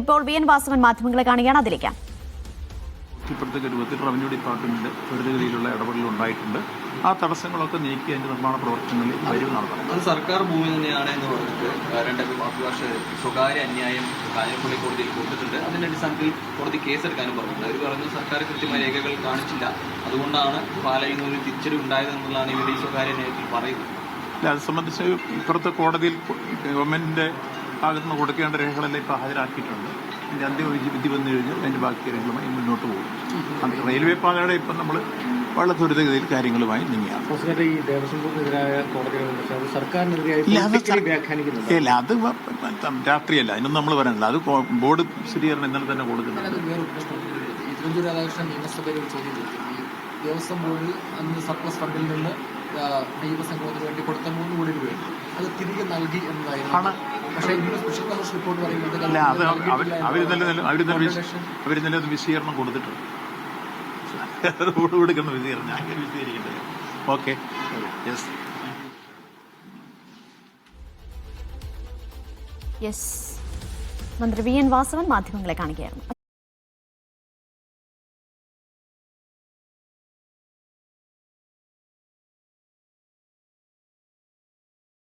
ഇപ്പോൾ V N Vasavan മാധ്യമങ്ങളെ കാണുകയാണ്. അതിലേക്ക്. ഇപ്പോഴത്തെ രൂപത്തിൽ റവന്യൂ ഡിപ്പാർട്ട്മെന്റ് ത്വരിതഗതിയിലുള്ള ഇടപെടൽ ഉണ്ടായിട്ടുണ്ട്. ആ തടസ്സങ്ങളൊക്കെ നീക്കി അതിന്റെ നിർമ്മാണ പ്രവർത്തനങ്ങളിൽ വരും നടത്തണം. അത് സർക്കാർ ഭൂമി തന്നെയാണ് എന്ന് പറഞ്ഞിട്ട് രണ്ട് അഭിഭാഷ സ്വകാര്യ അന്യായം കാഞ്ഞിരപ്പള്ളി കോടതിയിൽ കൊടുത്തിട്ടുണ്ട്. അതിന്റെ അടിസ്ഥാനത്തിൽ കോടതി കേസെടുക്കാനും പറഞ്ഞിട്ടുണ്ട്. അവർ പറഞ്ഞു സർക്കാർ കൃത്യമായ രേഖകൾ കാണിച്ചില്ല. അതുകൊണ്ടാണ് പാലയിൽ നിന്ന് ഒരു തിരിച്ചടി ഉണ്ടായതെന്നുള്ളതാണ് ഇവരുടെ ഈ സ്വകാര്യ അന്യായത്തിൽ പറയുന്നത്. അത് സംബന്ധിച്ച് ഇപ്പുറത്തെ കോടതിയിൽ ഗവൺമെന്റിന്റെ ഭാഗത്ത് നിന്ന് കൊടുക്കേണ്ട രേഖകളെല്ലാം ഇപ്പോൾ ഹാജരാക്കിയിട്ടുണ്ട്. അതിന്റെ അന്തിമ വിധി വിധി വന്നു കഴിഞ്ഞാൽ അതിന്റെ ബാക്കി രേഖകളുമായി മുന്നോട്ട് പോകും. അത് റെയിൽവേ പാതയുടെ ഇപ്പം നമ്മൾ വളരെ ത്വരിതഗതിയിൽ കാര്യങ്ങളുമായി നീങ്ങിയാണ്. ഇല്ല, അത് രാത്രിയല്ല അതിനൊന്നും നമ്മൾ പറയാനില്ല അത് ബോർഡ് സ്ഥിരീകരണം ഇന്നലെ തന്നെ കൊടുക്കുന്നുണ്ട്. രാധാകൃഷ്ണൻ നിയമസഭയിൽ ചോദ്യം ദേവസ്വം ബോർഡിൽ അന്ന് സർപ്ലസ് ഫണ്ടിൽ നിന്ന് അയ്യപ്പ വേണ്ടി കൊടുത്ത മൂന്ന് കോടി രൂപയുണ്ട് അത് തിരികെ നൽകി എന്നതായിരുന്നു. അല്ല അത് അവർ അവർ ഇന്നലെ അവർ തന്നെ അവർ ഇന്നലെ അത് വിശദീകരണം കൊടുത്തിട്ടുണ്ട്. റോഡ് കൊടുക്കുന്ന വിശീകരണം. ഞാൻ ഇങ്ങനെ വിശദീകരിക്കേണ്ടത് ഓക്കെ യെസ് യെസ് മന്ത്രി വി എൻ വാസവൻ മാധ്യമങ്ങളെ കാണുകയായിരുന്നു.